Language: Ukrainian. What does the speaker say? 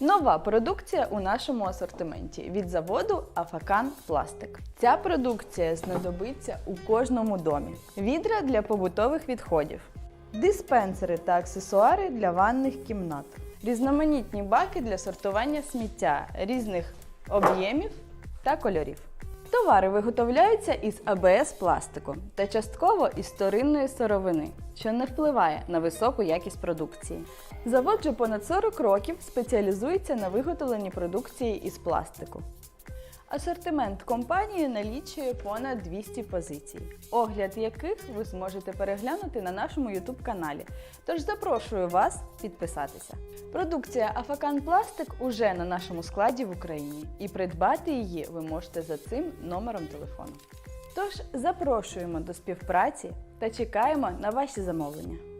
Нова продукція у нашому асортименті від заводу Афакан Пластик. Ця продукція знадобиться у кожному домі. Відра для побутових відходів, диспенсери та аксесуари для ванних кімнат, різноманітні баки для сортування сміття різних об'ємів та кольорів. Товари виготовляються із АБС пластику та частково із вторинної сировини, що не впливає на високу якість продукції. Завод вже понад 40 років спеціалізується на виготовленні продукції із пластику. Асортимент компанії налічує понад 200 позицій, огляд яких ви зможете переглянути на нашому YouTube каналі. Тож запрошую вас підписатися. Продукція Афакан Пластик уже на нашому складі в Україні, і придбати її ви можете за цим номером телефону. Тож запрошуємо до співпраці та чекаємо на ваші замовлення.